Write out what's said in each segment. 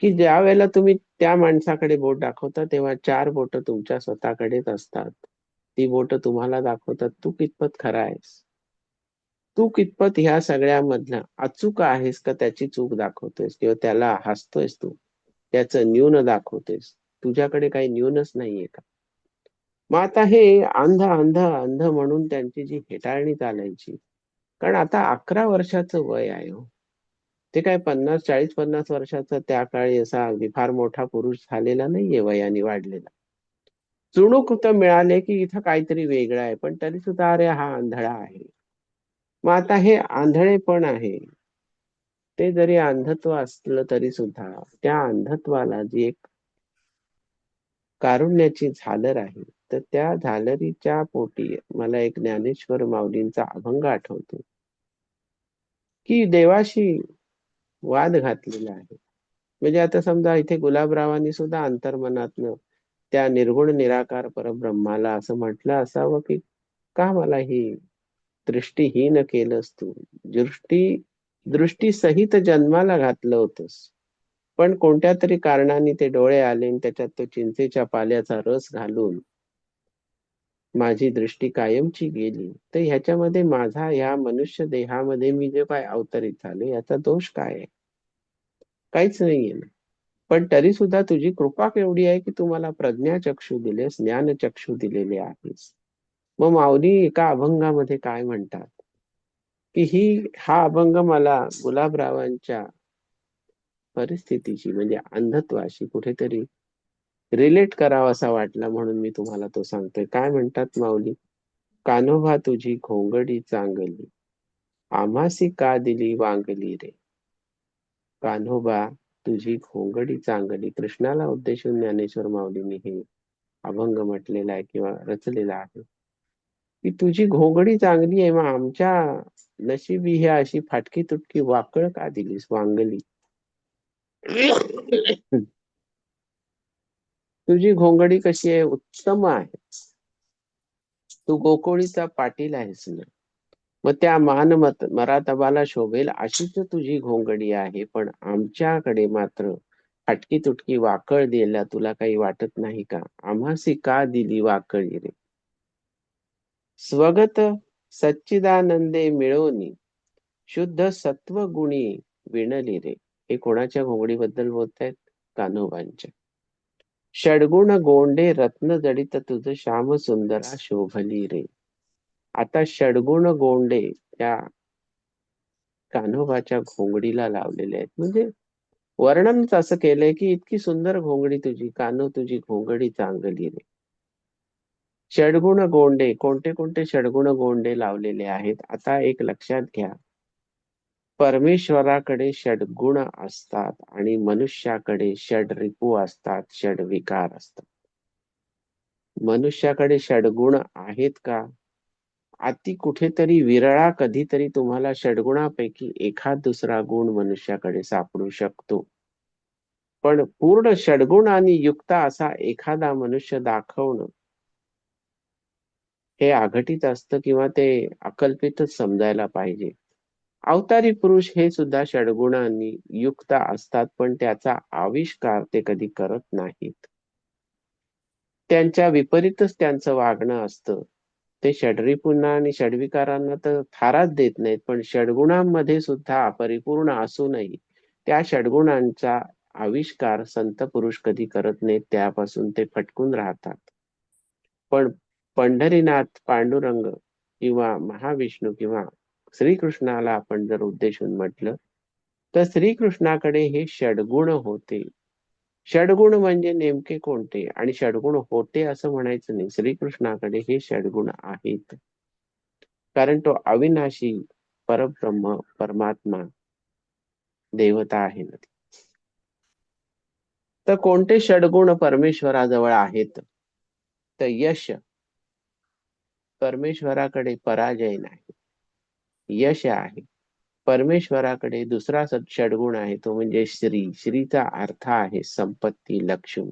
की ज्या वेळेला तुम्ही त्या माणसाकडे बोट दाखवता तेव्हा चार बोट तुमच्या स्वतःकडेच असतात. ती बोट तुम्हाला दाखवतात तू कितपत खरा आहेस? तू कितपत ह्या सगळ्यामधला अचूक आहेस का त्याची चूक दाखवतोयस? किंवा त्याला हसतोयस तू? त्याचं न्यून दाखवतेस तुझ्याकडे काही न्यूनच नाहीये का? मग आता हे अंध अंध अंध म्हणून त्यांची जी हेटाळणी चालायची. कारण आता अकरा वर्षाचं वय आहे हो. ते काय पन्नास चाळीस पन्नास वर्षाचा त्या काळी असा अगदी फार मोठा पुरुष झालेला नाहीये वयाने वाढलेला. चुणूक तर मिळाले की इथं काहीतरी वेगळं आहे पण तरी सुद्धा अरे हा आंधळा आहे. मग आता हे आंधळे पण आहे. ते जरी अंधत्व असलं तरी सुद्धा त्या अंधत्वाला जी एक कारुण्याची झालर आहे तर त्या झालरीच्या पोटी मला एक ज्ञानेश्वर माऊलींचा अभंग आठवतो. की देवाशी वाद घातलेला आहे. म्हणजे आता समजा इथे गुलाबरावांनी सुद्धा अंतर्मनातनं त्या निर्गुण निराकार परब्रह्माला असं म्हटलं असावं की का मला ही दृष्टीहीन केलंस तू? दृष्टी दृष्टी सहित जन्माला घातलं होतंस. पण कोणत्या तरी कारणाने ते डोळे आले आणि त्याच्यात तो चिंचेच्या पाल्याचा रस घालून माझी दृष्टी कायमची गेली तर ह्याच्यामध्ये माझा ह्या मनुष्य देहामध्ये मी जे काय अवतरित झालो याचा दोष काय आहे? काहीच नाहीये ना. पण तरी सुद्धा तुझी कृपा केवढी आहे की तुम्हाला प्रज्ञा चक्षु दिलेस ज्ञान चक्षु दिलेले आहेस. मग माऊली एका अभंगामध्ये काय म्हणतात? की ही हा अभंग मला गुलाबरावांच्या परिस्थितीशी म्हणजे अंधत्वाशी कुठेतरी रिलेट करावा असा वाटला म्हणून मी तुम्हाला तो सांगतोय. काय म्हणतात माऊली? कान्होबा तुझी घोंगडी चांगली आम्हासी का दिली वांगली रे? कान्होबा तुझी घोंगडी चांगली. कृष्णाला उद्देशून ज्ञानेश्वर माऊलींनी हे अभंग म्हटलेला आहे किंवा रचलेला आहे. की तुझी घोंगडी चांगली आहे मग आमच्या नशिबी ह्या अशी फाटकी तुटकी वाकळ का दिलीस वांगली? तुझी घोंगडी कशी आहे? उत्तम आहे. तू गोकुळीचा पाटील आहेस ना. मग त्या मान मत मरातबाला शोभेल अशीच तुझी घोंगडी आहे. पण आमच्याकडे मात्र फाटकी तुटकी वाकळ दिला तुला काही वाटत नाही का? आम्हासी का दिली वाकळी रे. स्वगत सच्चिदानंदे मिळवणी शुद्ध सत्व गुणी विणली रे. हे कोणाच्या घोंगडीबद्दल बोलतायत? कान्होबांच्या. षडगुण गोंडे रत्न जडित तुझ श्याम सुंदरा शोभली रे. आता षडगुण गोंडे त्या कान्होबाच्या घोंगडीला लावलेले आहेत. म्हणजे वर्णनच असं केलंय की इतकी सुंदर घोंगडी तुझी कान्हो तुझी घोंगडी चांगली रे. षडगुण गोंडे कोणते कोणते षडगुण गोंडे लावलेले आहेत? आता एक लक्षात घ्या. परमेश्वराकडे षडगुण असतात आणि मनुष्याकडे षड रिपू असतात षड विकार असतात. मनुष्याकडे षडगुण आहेत का? अति कुठेतरी विरळा कधीतरी तुम्हाला षडगुणापैकी एखाद दुसरा गुण मनुष्याकडे सापडू शकतो. पण पूर्ण षडगुणाने युक्त असा एखादा मनुष्य दाखवणं हे आघटित असतं किंवा ते अकल्पितच समजायला पाहिजे. अवतारी पुरुष हे सुद्धा षडगुणांनी युक्त असतात पण त्याचा आविष्कार ते कधी करत नाहीत. त्यांच्या विपरीतच त्यांचं वागणं असतं. ते षडरिपुन्हा आणि षडविकारांना तर थाराच देत नाहीत पण षडगुणांमध्ये सुद्धा परिपूर्ण असूनही त्या षडगुणांचा आविष्कार संत पुरुष कधी करत नाहीत त्यापासून ते फटकून राहतात. पण पंढरीनाथ पांडुरंग किंवा महाविष्णू किंवा श्रीकृष्णाला आपण जर उद्देशून म्हटलं तर श्रीकृष्णाकडे हे षडगुण होते. षडगुण म्हणजे नेमके कोणते? आणि षडगुण होते असं म्हणायचं नाही. श्रीकृष्णाकडे हे षडगुण आहेत. कारण तो अविनाशी परब्रह्म परमात्मा देवता आहे. ना तर कोणते षडगुण परमेश्वराजवळ आहेत? तर यश. परमेश्वराकडे पराजय नाही. यश आहे. परमेश्वराकडे दुसरा षडगुण आहे तो म्हणजे श्री श्रीचा अर्थ आहे संपत्ती लक्ष्मी.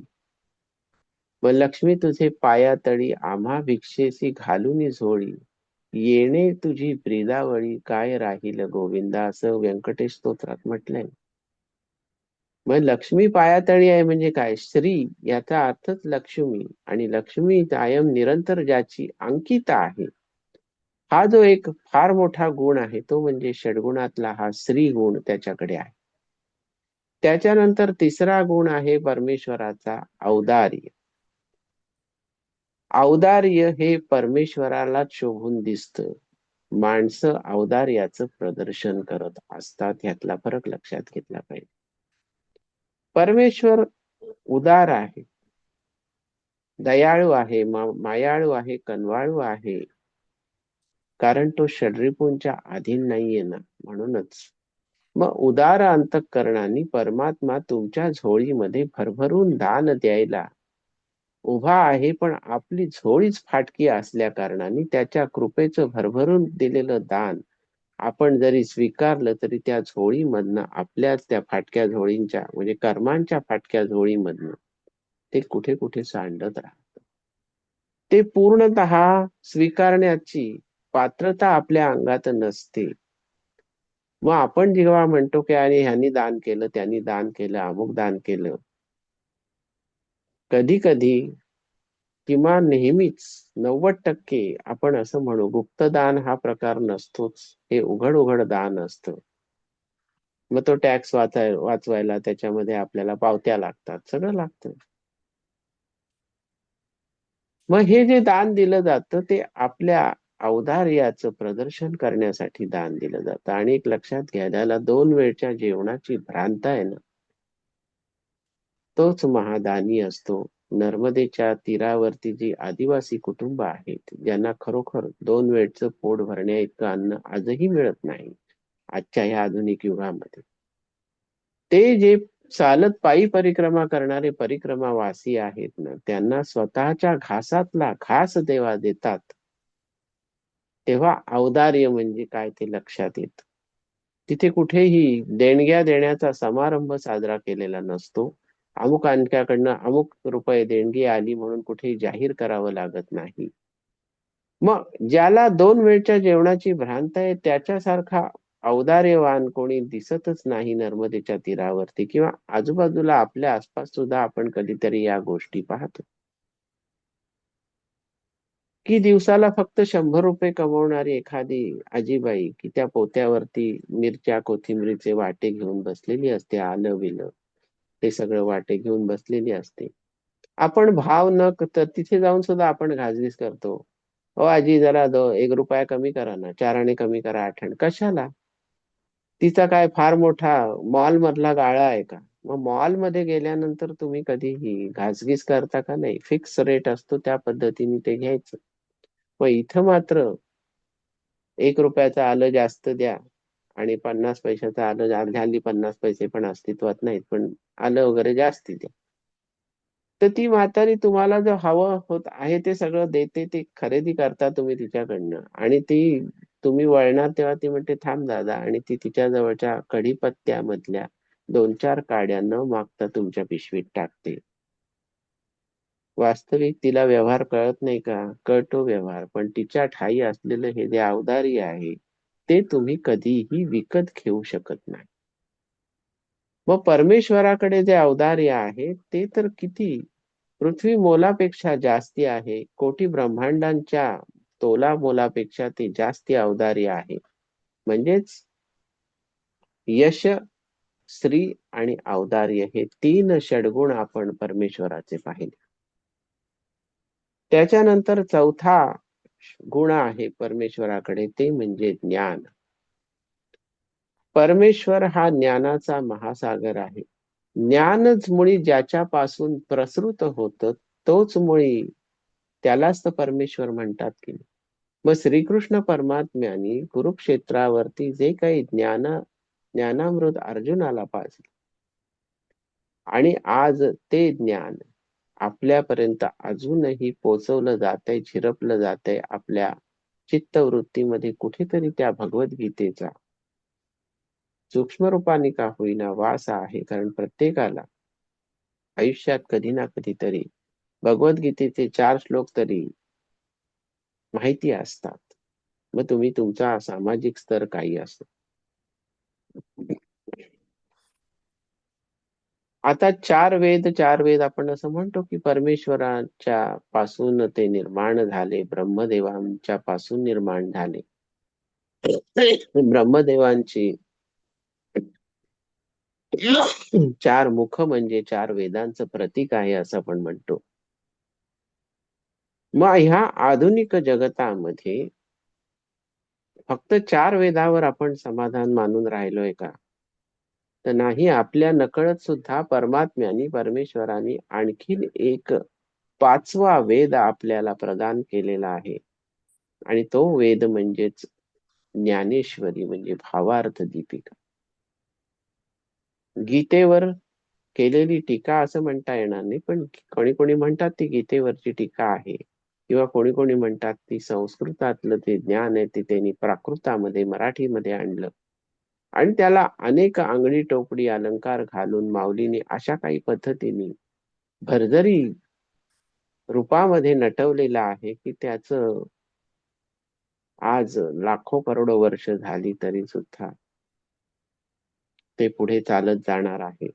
मग लक्ष्मी तुझे पायातळी आम्हा भिक्षेसी घालून झोळी. येणे तुझी ब्रिदावळी काय राहील गोविंदा? असं व्यंकटेश स्तोत्रात म्हटलंय. मग लक्ष्मी पायातळी आहे म्हणजे काय? श्री याचा अर्थच लक्ष्मी. आणि लक्ष्मी कायम निरंतर ज्याची अंकिता आहे हा जो एक फार मोठा गुण आहे तो म्हणजे षडगुणातला हा श्री गुण त्याच्याकडे आहे. त्याच्यानंतर तिसरा गुण आहे परमेश्वराचा औदार्य. औदार्य हे परमेश्वराला शोभून दिसत. माणसं औदार्याचं प्रदर्शन करत असतात ह्यातला फरक लक्षात घेतला पाहिजे. परमेश्वर उदार आहे. दयाळू आहे मायाळू आहे कनवाळू आहे कारण तो षड्रिपूंच्या अधीन नाहीये ना म्हणूनच. मग उदार अंतकरणाने परमात्मा तुमच्या झोळीमध्ये भरभरून दान द्यायला उभा आहे पण आपली झोळीच फाटकी असल्या कारणाने त्याच्या कृपेचं भरभरून दिलेलं दान आपण जरी स्वीकारलं तरी त्या झोळीमधनं आपल्याच त्या फाटक्या झोळींच्या म्हणजे कर्मांच्या फाटक्या झोळीमधनं ते कुठे कुठे सांडत राहत. ते पूर्णत स्वीकारण्याची पात्रता आपल्या अंगात नसते. मग आपण जेव्हा म्हणतो की आणि ह्यांनी दान केलं त्यांनी दान केलं अमुक दान केलं. कधी कधी किमान नेहमीच नव्वद टक्के आपण असं म्हणू गुप्त दान हा प्रकार नसतोच हे उघड उघड दान असतं. मग तो टॅक्स वाचाय वाचवायला त्याच्यामध्ये आपल्याला पावत्या लागतात सगळं लागतं. मग हे जे दान दिलं जातं ते आपल्या औदार्याचं प्रदर्शन करण्यासाठी दान दिलं जातं. आणि एक लक्षात घ्या त्याला दोन वेळच्या जेवणाची भ्रांत आहे ना तोच महादानी असतो. नर्मदेच्या तीरावरती जी आदिवासी कुटुंब आहेत ज्यांना खरोखर दोन वेळचं पोट भरण्या इतकं अन्न आजही मिळत नाही आजच्या ह्या आधुनिक युगामध्ये. ते जे चालत पायी परिक्रमा करणारे परिक्रमावासी आहेत ना त्यांना स्वतःच्या घासातला घास देवा देतात. तेव्हा औदार्य म्हणजे काय ते लक्षात येत. तिथे कुठेही देणग्या देण्याचा समारंभ साजरा केलेला नसतो. अमुक आणख्याकडनं अमुक रुपये देणगी आली म्हणून कुठेही जाहीर करावं लागत नाही. मग ज्याला दोन वेळच्या जेवणाची भ्रांत आहे त्याच्यासारखा औदार्यवान कोणी दिसतच नाही नर्मदेच्या तीरावरती किंवा आजूबाजूला आपल्या आसपास सुद्धा आपण कधीतरी या गोष्टी पाहतो. की दिवसाला फक्त शंभर रुपये कमवणारी एखादी आजीबाई की त्या पोत्यावरती मिरच्या कोथिंबरीचे वाटे घेऊन बसलेली असते आलं विलं ते सगळं वाटे घेऊन बसलेली असते. आपण भाव न तर तिथे जाऊन सुद्धा आपण घाजगीस करतो. ओ आजी जरा दो एक रुपया कमी करा ना. चाराने कमी करा आठण. कशाला? तिचा काय फार मोठा मॉल मधला गाळा आहे का? मग मॉलमध्ये गेल्यानंतर तुम्ही कधीही घासगीस करता का नाही? फिक्स रेट असतो त्या पद्धतीने ते घ्यायचं. मग इथं मात्र एक रुपयाचं आलं जास्त द्या आणि पन्नास पैशाचं आलं हल्ली पन्नास पैसे पण अस्तित्वात नाहीत पण आलं वगैरे जास्ती द्या. तर ती म्हातारी तुम्हाला जो हवं होत आहे ते सगळं देते ते खरेदी करता तुम्ही तिच्याकडनं. आणि ती तुम्ही वळणार तेव्हा ती म्हणते थांब दादा. आणि ती तिच्या जवळच्या कढीपत्त्यामधल्या दोन चार काड्या न मागता तुमच्या पिशवीत टाकते. वास्तविक तिला व्यवहार कळत नाही का? कळतो व्यवहार. पण तिच्या ठाई असलेलं हे जे अवधारी आहे ते तुम्ही कधीही विकत घेऊ शकत नाही. मग परमेश्वराकडे जे अवधार्य आहे ते तर किती? पृथ्वी मोलापेक्षा जास्ती आहे. कोटी ब्रह्मांडांच्या तोला मोलापेक्षा ते जास्ती अवधार्य आहे. म्हणजेच यश स्त्री आणि अवदार्य हे तीन षडगुण आपण परमेश्वराचे पाहिले. त्याच्यानंतर चौथा गुण आहे परमेश्वराकडे ते म्हणजे ज्ञान. परमेश्वर हा ज्ञानाचा महासागर आहे. ज्ञानच मुळी ज्याच्यापासून प्रसृत होत तोच मुळी त्यालाच तर परमेश्वर म्हणतात की मग श्रीकृष्ण परमात्म्याने कुरुक्षेत्रावरती जे काही ज्ञान ज्ञानामृत अर्जुनाला पाजले. आणि आज ते ज्ञान आपल्यापर्यंत अजूनही पोचवलं जातंय झिरपलं जातंय आपल्या चित्तवृत्तीमध्ये कुठेतरी त्या भगवद्गीतेचा. सूक्ष्म रूपाने का होईना वास आहे कारण प्रत्येकाला आयुष्यात कधी ना कधीतरी भगवद्गीतेचे चार श्लोक तरी माहिती असतात. मग तुम्ही तुमचा सामाजिक स्तर काही असतो आता चार वेद चार वेद आपण असं म्हणतो की परमेश्वराच्या पासून ते निर्माण झाले ब्रह्मदेवांच्या पासून निर्माण झाले. ब्रह्मदेवांची चार मुख म्हणजे चार वेदांचं प्रतीक आहे असं आपण म्हणतो. मग ह्या आधुनिक जगतामध्ये फक्त चार वेदावर आपण समाधान मानून राहिलोय का? तर नाही आपल्या नकळत सुद्धा परमात्म्याने परमेश्वराने आणखीन एक पाचवा वेद आपल्याला प्रदान केलेला आहे. आणि तो वेद म्हणजेच ज्ञानेश्वरी म्हणजे भावार्थ दीपिका. गीतेवर केलेली टीका असं म्हणता येणार नाही पण कोणी कोणी म्हणतात ती गीतेवरची टीका आहे. किंवा कोणी कोणी म्हणतात ती संस्कृतातलं ते ज्ञान आहे ते त्यांनी प्राकृतामध्ये मराठीमध्ये आणलं. आणि त्याला अनेक आंगडी टोपडी अलंकार घालून माऊलीने अशा काही पद्धतीने भरजरी रूपामध्ये नटवलेलं आहे की त्याच आज लाखो करोडो वर्ष झाली तरी सुद्धा ते पुढे चालत जाणार आहे.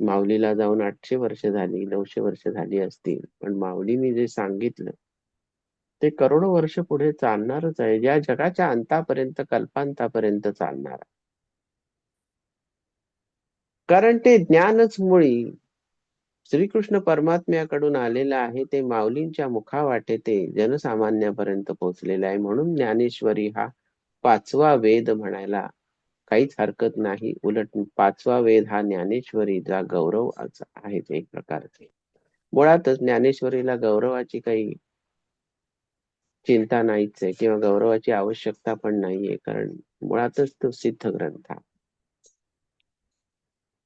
माऊलीला जाऊन आठशे वर्ष झाली नऊशे वर्ष झाली असतील पण माऊलीने जे सांगितलं ते करोडो वर्ष पुढे चालणारच आहे. ज्या जगाच्या अंतापर्यंत कल्पांतापर्यंत चालणार आहे. कारण ते ज्ञानच मुळी श्रीकृष्ण परमात्म्याकडून आलेलं आहे. ते माऊलींच्या मुखावाटे ते जनसामान्यापर्यंत पोहोचलेलं आहे. म्हणून ज्ञानेश्वरी हा पाचवा वेद म्हणायला काहीच हरकत नाही. उलट पाचवा वेद हा ज्ञानेश्वरीचा गौरव आहे. एक प्रकारचे. मुळातच ज्ञानेश्वरीला गौरवाची काही चिंता नाहीच आहे किंवा गौरवाची आवश्यकता पण नाहीये कारण मुळातच तो सिद्ध ग्रंथ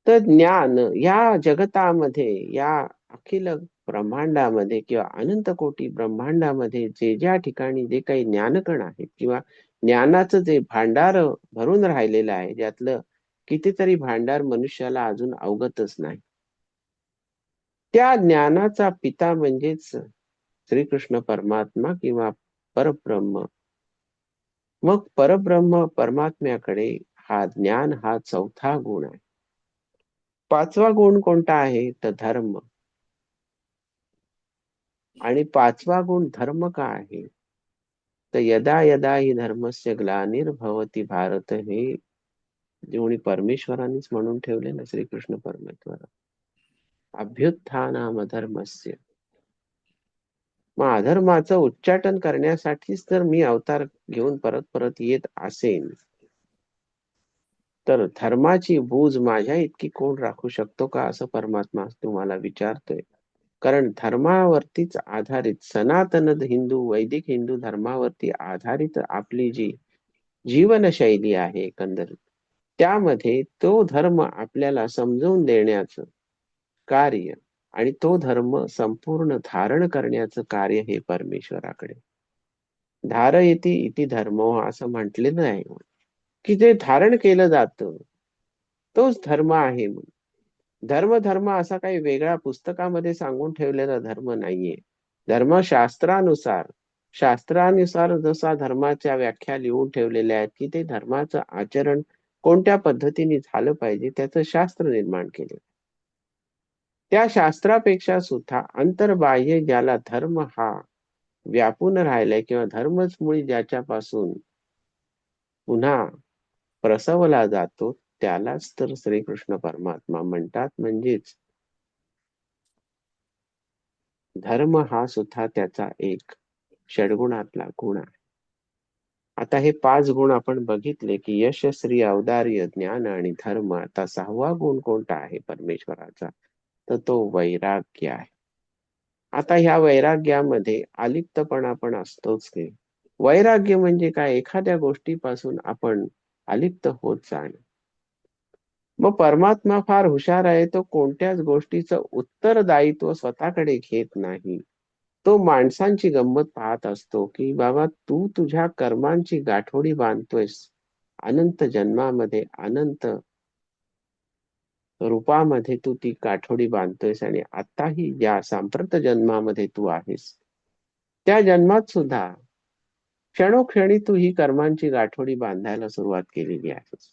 तर ज्ञान या जगतामध्ये या अखिल ब्रह्मांडामध्ये किंवा अनंत कोटी ब्रह्मांडामध्ये जे ज्या ठिकाणी जे काही ज्ञानकण आहेत किंवा ज्ञानाचं जे भांडार भरून राहिलेलं आहे ज्यातलं कितीतरी भांडार मनुष्याला अजून अवगतच नाही. त्या ज्ञानाचा पिता म्हणजेच श्रीकृष्ण परमात्मा किंवा परब्रह्म. मग परब्रह्म परमात्म्याकडे हा ज्ञान हा चौथा गुण आहे. पाचवा गुण कोणता आहे? तर धर्म. आणि पाचवा गुण धर्म का आहे? तर यदा यदा ही धर्मस्य ग्लानिर्भवती भारत हे जेवणी परमेश्वरांनीच म्हणून ठेवले ना श्रीकृष्ण परमेश्वर अभ्युत्थानाम धर्मस्य मग अधर्माचं उच्चाटन करण्यासाठीच जर मी अवतार घेऊन परत परत येत असेन. तर धर्माची बूज माझ्या इतकी कोण राखू शकतो का असं परमात्मा तुम्हाला विचारतोय. कारण धर्मावरतीच आधारित सनातन हिंदू वैदिक हिंदू धर्मावरती आधारित आपली जी जीवनशैली आहे एकंदरीत त्यामध्ये तो धर्म आपल्याला समजवून देण्याचं कार्य आणि तो धर्म संपूर्ण धारण करण्याचं कार्य हे परमेश्वराकडे. धार येते इति धर्म असं म्हटलेलं आहे की जे धारण केलं जात तोच धर्म आहे म्हणून. धर्म धर्म असा काही वेगळा पुस्तकामध्ये सांगून ठेवलेला धर्म नाहीये. धर्मशास्त्रानुसार शास्त्रानुसार जसा धर्माच्या व्याख्या लिहून ठेवलेल्या आहेत की ते धर्माचं आचरण कोणत्या पद्धतीने झालं पाहिजे त्याचं शास्त्र निर्माण केले त्या शास्त्रापेक्षा सुद्धा अंतर्बाह्य ज्याला धर्म हा व्यापून राहिलाय किंवा धर्मच मुळी ज्याच्यापासून पुन्हा प्रसवला जातो त्यालाच तर श्रीकृष्ण परमात्मा म्हणतात. म्हणजेच धर्म हा सुद्धा त्याचा एक षडगुणातला गुण आहे. आता हे पाच गुण आपण बघितले की यश श्री ज्ञान आणि धर्म आता सहावा गुण कोणता आहे परमेश्वराचा? तर तो वैराग्य आहे. आता ह्या वैराग्यामध्ये अलिप्तपणा पण असतोच की. वैराग्य म्हणजे काय? एखाद्या गोष्टीपासून आपण अलिप्त होत जाणं. मग परमात्मा फार हुशार आहे तो कोणत्याच गोष्टीचं उत्तरदायित्व स्वतःकडे घेत नाही. तो माणसांची गंमत पाहत असतो की बाबा तू तुझ्या कर्मांची गाठोडी बांधतोयस. अनंत जन्मामध्ये अनंत रूपामध्ये तू ती गाठोडी बांधतोयस आणि आताही या सांप्रत जन्मामध्ये तू आहेस. त्या जन्मात सुद्धा क्षणोक्षणी तू ही कर्मांची गाठोडी बांधायला सुरुवात केलेली आहेस.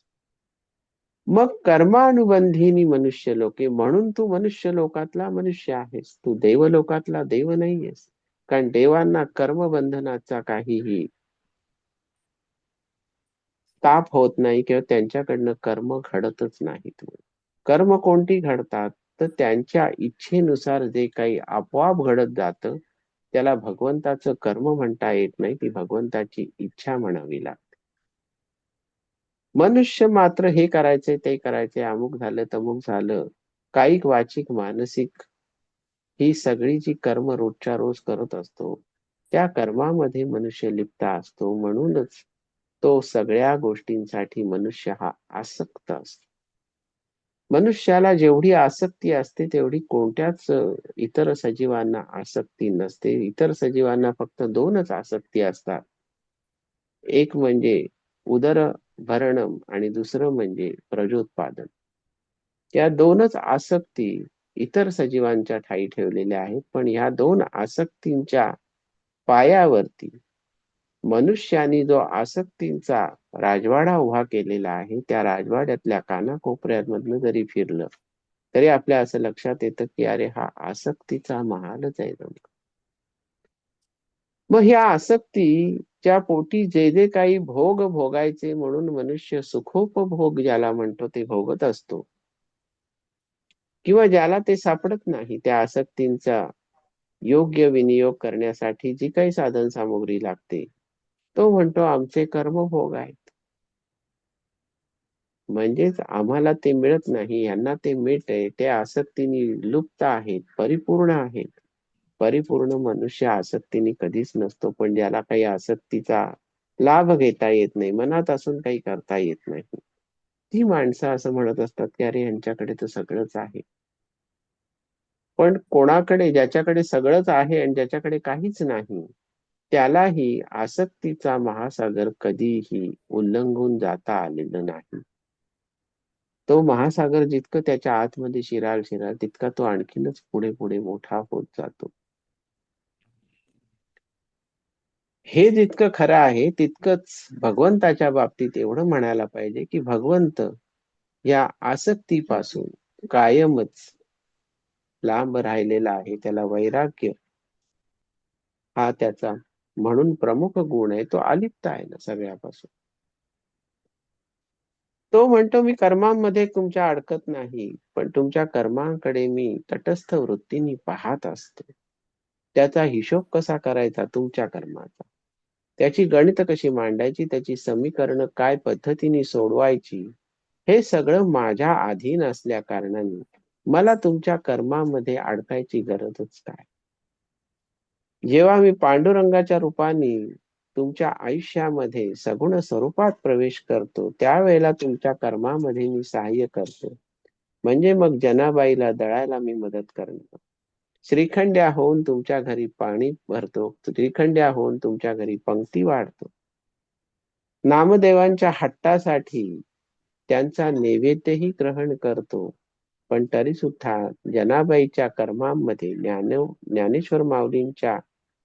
मग कर्मानुबंधीनी मनुष्य लोके म्हणून तू मनुष्य लोकातला मनुष्य आहेस. तू देवलोकातला देव नाहीयेस. कारण देवांना कर्मबंधनाचा काहीही ताप होत नाही किंवा त्यांच्याकडनं कर्म घडतच नाहीत कर्म कोणती घडतात तर त्यांच्या इच्छेनुसार जे काही आपोआप घडत जातं त्याला भगवंताचं कर्म म्हणता येत नाही ती भगवंताची इच्छा म्हणावी लागते. मनुष्य मात्र हे करायचे ते करायचे अमुक झालं तमुक झालं कायिक वाचिक मानसिक ही सगळी जी कर्म रोजच्या रोज करत असतो त्या कर्मामध्ये मनुष्य लिप्त असतो म्हणूनच तो सगळ्या गोष्टींसाठी मनुष्य हा आसक्त असतो. मनुष्याला जेवढी आसक्ती असते तेवढी कोणत्याच इतर सजीवांना आसक्ती नसते. इतर सजीवांना फक्त दोनच आसक्ती असतात. एक म्हणजे उदर भरणम आणि दुसरं म्हणजे प्रजोत्पादन. या दोनच आसक्ती इतर सजीवांच्या ठाई ठेवलेल्या आहेत. पण ह्या दोन आसक्तींच्या पायावरती मनुष्याने जो आसक्तींचा राजवाडा उभा केलेला आहे त्या राजवाड्यातल्या कानाकोपऱ्यामधनं जरी फिरलं तरी आपल्या असं लक्षात येतं की अरे हा आसक्तीचा महालच आहे मग ह्या आसक्तीच्या पोटी जे जे काही भोग भोगायचे म्हणून मनुष्य सुखोपभोग ज्याला म्हणतो ते भोगत असतो. किंवा ज्याला ते सापडत नाही त्या आसक्तींचा योग्य विनियोग करण्यासाठी जी काही साधन सामुग्री लागते तो म्हणतो आमचे कर्मभोग आहेत. म्हणजेच आम्हाला ते मिळत नाही. यांना ते मिळतंय. ते आसक्तीने लुप्त आहेत परिपूर्ण आहेत. परिपूर्ण मनुष्य आसक्तीने कधीच नसतो पण ज्याला काही आसक्तीचा लाभ घेता येत नाही मनात असून काही करता येत नाही. ती माणसं असं म्हणत असतात की अरे यांच्याकडे तर सगळंच आहे. पण कोणाकडे ज्याच्याकडे सगळंच आहे आणि ज्याच्याकडे काहीच नाही त्यालाही आसक्तीचा महासागर कधीही उल्लंघून जाता आलेलं नाही. तो महासागर जितकं त्याच्या आतमध्ये शिराल शिराल तितका तो आणखीनच पुढे पुढे मोठा होत जातो. हे जितकं खरं आहे तितकंच भगवंताच्या बाबतीत एवढं म्हणायला पाहिजे की भगवंत या आसक्तीपासून कायमच लांब राहिलेला आहे. त्याला वैराग्य हा त्याचा म्हणून प्रमुख गुण आहे तो अलिप्त आहे ना सगळ्यापासून. तो म्हणतो मी कर्मांमध्ये तुमच्या अडकत नाही पण तुमच्या कर्मांकडे मी तटस्थ वृत्तीने पाहत असतो. त्याचा हिशोब कसा करायचा तुमच्या कर्माचा? त्याची गणित कशी मांडायची? त्याची समीकरण काय पद्धतीने सोडवायची? हे सगळं माझ्या अधीन असल्या कारणाने मला तुमच्या कर्मामध्ये अडकायची गरजच काय जेव्हा मी पांडुरंगाच्या रूपाने तुमच्या आयुष्यामध्ये सगुण स्वरूपात प्रवेश करतो त्यावेळेला तुमच्या कर्मामध्ये मी सहाय्य करतो. म्हणजे मग जनाबाईला दळायला मी मदत करणार. श्रीखंड्या होऊन तुमच्या घरी पाणी भरतो श्रीखंड्या होऊन तुमच्या घरी पंक्ती वाढतो. नामदेवांच्या हट्टासाठी त्यांचा नैवेद्यही ग्रहण करतो. पण तरी सुद्धा जनाबाईच्या कर्मामध्ये ज्ञान ज्ञानेश्वर माऊलींच्या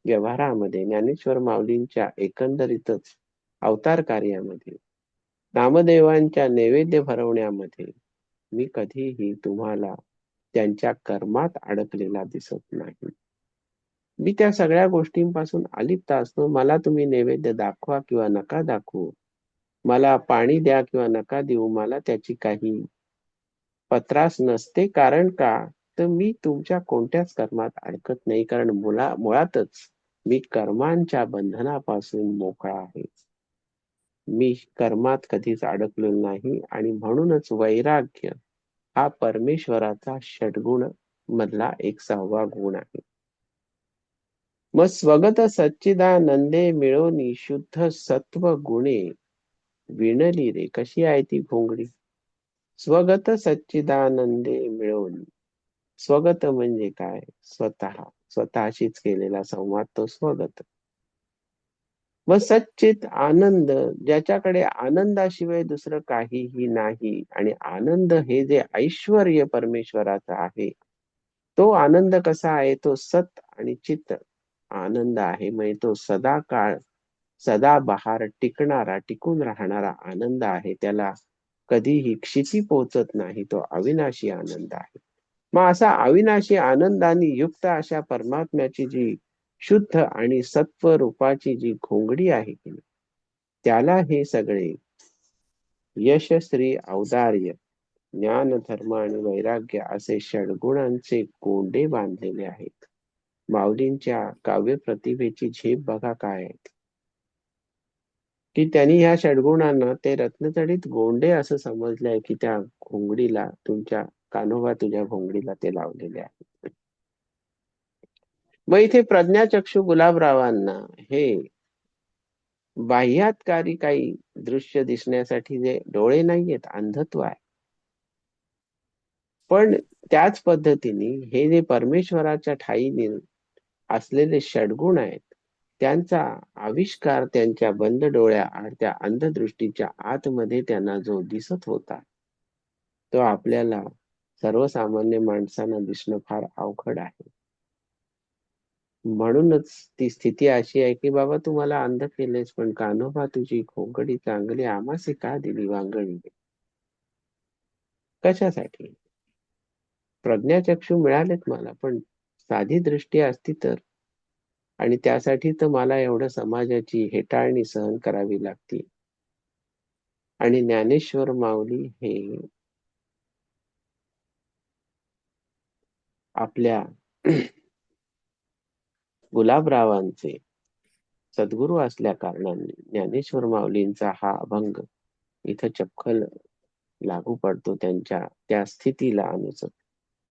व्यवहारामध्ये ज्ञानेश्वर माऊलींच्या एकंदरीतच अवतार कार्यामध्ये नामदेवांच्या नैवेद्य भरवण्यामध्ये मी कधीही तुम्हाला त्यांच्या कर्मात अडकलेला दिसत नाही. मी त्या सगळ्या गोष्टींपासून अलिप्त असतो. मला तुम्ही नैवेद्य दाखवा किंवा नका दाखवू. मला पाणी द्या किंवा नका देऊ. मला त्याची काही पत्रास नसते कारण का? तर मी तुमच्या कोणत्याच कर्मात अडकत नाही. कारण मुला मुळातच मी कर्मांच्या बंधनापासून मोकळा आहे. मी कर्मात कधीच अडकलो नाही आणि म्हणूनच वैराग्य हा परमेश्वराचा षडगुण मधला एक सहावा गुण आहे. मग स्वगत सच्चिदानंदे मिळवणी शुद्ध सत्व गुणे विणली रे. कशी आहे ती भोंगडी स्वगत सच्चिदानंदे मिळवून. स्वगत म्हणजे काय? स्वतः. स्वतःशीच केलेला संवाद तो स्वगत. व सच्चित आनंद ज्याच्याकडे आनंदाशिवाय दुसरं काहीही नाही आणि आनंद हे जे ऐश्वर परमेश्वराचं आहे तो आनंद कसा आहे? तो सत आणि चित्त आनंद आहे. म्हणजे तो सदा काळ सदा बहार टिकणारा टिकून राहणारा आनंद आहे. त्याला कधीही क्षिती पोहोचत नाही तो अविनाशी आनंद आहे. मग असा अविनाशी आनंदाने युक्त अशा परमात्म्याची जी शुद्ध आणि सत्व रूपाची जी घोंगडी आहे की त्याला हे सगळे यशश्री औदार्य ज्ञान धर्म आणि वैराग्य असे षडगुणांचे कोंडे बांधलेले आहेत. माऊलींच्या काव्य प्रतिभेची झेप बघा काय आहे की त्यांनी ह्या षडगुणांना ते रत्नजडीत गोंडे असं समजलंय की त्या घोंगडीला तुमच्या कान्होबा तुझ्या घोंगडीला ते लावलेले आहे मग इथे प्रज्ञाचक्षू गुलाबरावांना हे बाह्यातकारी काही दृश्य दिसण्यासाठी जे डोळे नाहीयेत अंधत्व आहे. पण त्याच पद्धतीने हे जे परमेश्वराच्या ठाईने असलेले षडगुण आहेत त्यांचा आविष्कार त्यांच्या बंद डोळ्या आणि त्या अंधदृष्टीच्या आतमध्ये त्यांना जो दिसत होता तो आपल्याला सर्वसामान्य माणसांना दिसणं फार अवघड आहे. म्हणूनच ती स्थिती अशी आहे की बाबा तुम्हाला अंध केलेस पण कान्होबा तुझी खोकडी चांगली आमासे का दिली वांगणी कशासाठी? प्रज्ञाचक्षू मिळालेत मला पण साधी दृष्टी असती तर आणि त्यासाठी तर मला एवढं समाजाची हेटाळणी सहन करावी लागती. आणि ज्ञानेश्वर माऊली हे आपल्या गुलाबरावांचे सद्गुरू असल्या कारणाने ज्ञानेश्वर माऊलींचा हा अभंग इथं चपखल लागू पडतो त्यांच्या त्या स्थितीला अनुसर